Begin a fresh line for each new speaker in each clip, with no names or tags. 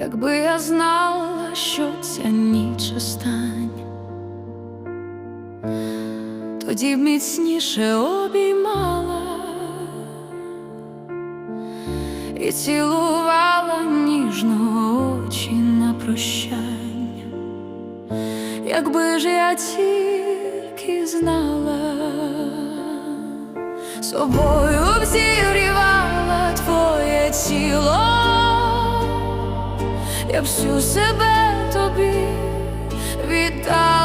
Якби я знала, що ця ніч остання, тоді б міцніше обіймала і цілувала ніжно очі на прощання, якби ж я тільки знала, собою б зігрівала я всю себе тобі віддала,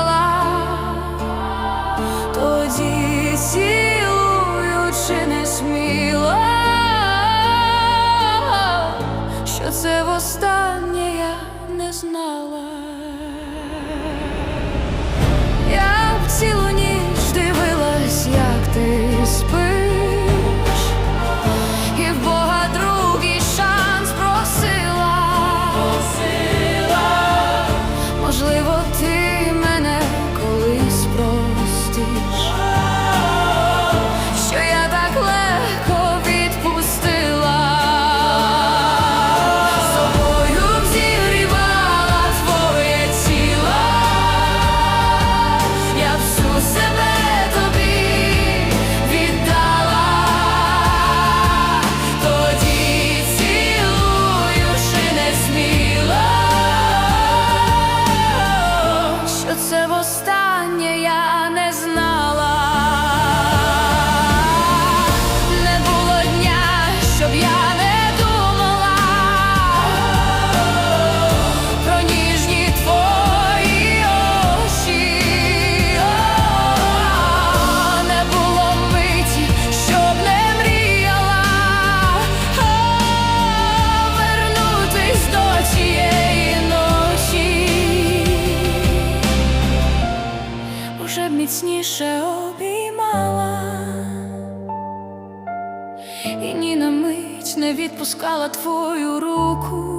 і ні на мить не відпускала твою руку.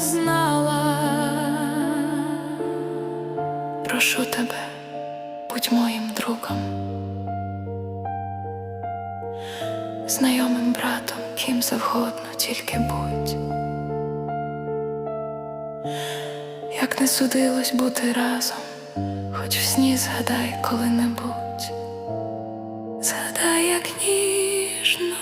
Знала. Прошу тебе, будь моїм другом, знайомим братом, ким завгодно, тільки будь. Як не судилось бути разом, хоч в сні згадай коли-небудь, згадай, як ніжно